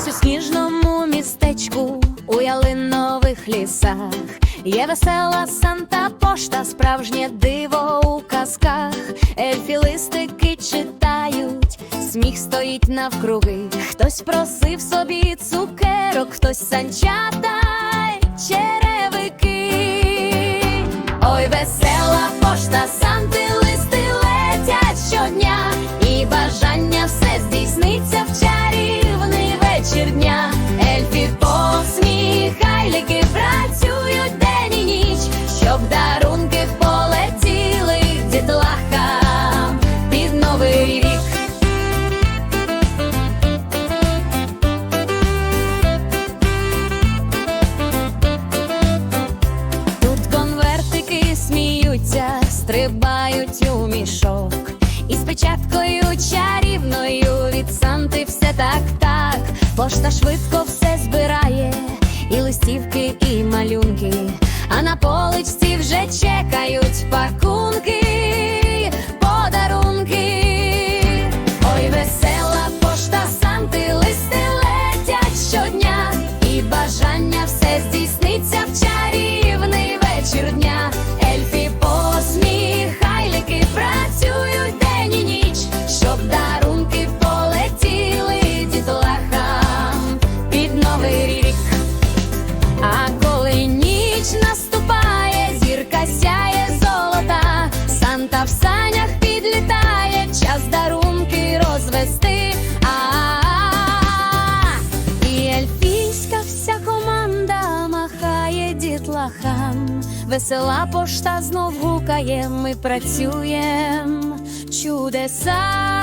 сніжному містечку у ялинових лісах є весела Санта пошта, справжнє диво у казках. ефілистики читають, сміх стоїть навкруги. Хтось просив собі цукерок, хтось санчата й щоб дарунки полетіли дітлахам під новий рік. Тут конвертики сміються, стрибають у мішок. І з чарівною від все так так. Пошта швидко все збирає, і листівки, і малюнки. А на поличці вже чекають пакунки, подарунки. Ой, весела пошта Санти, листи летять щодня, і бажання все здійсниться в чарівний вечір дня. Ельфі посміхайлики працюють день і ніч, щоб дарунки полетіли дітлахам під новий рік. А і ельфійська вся команда махає дітлахам. Весела пошта знов гукає, ми працюєм чудеса.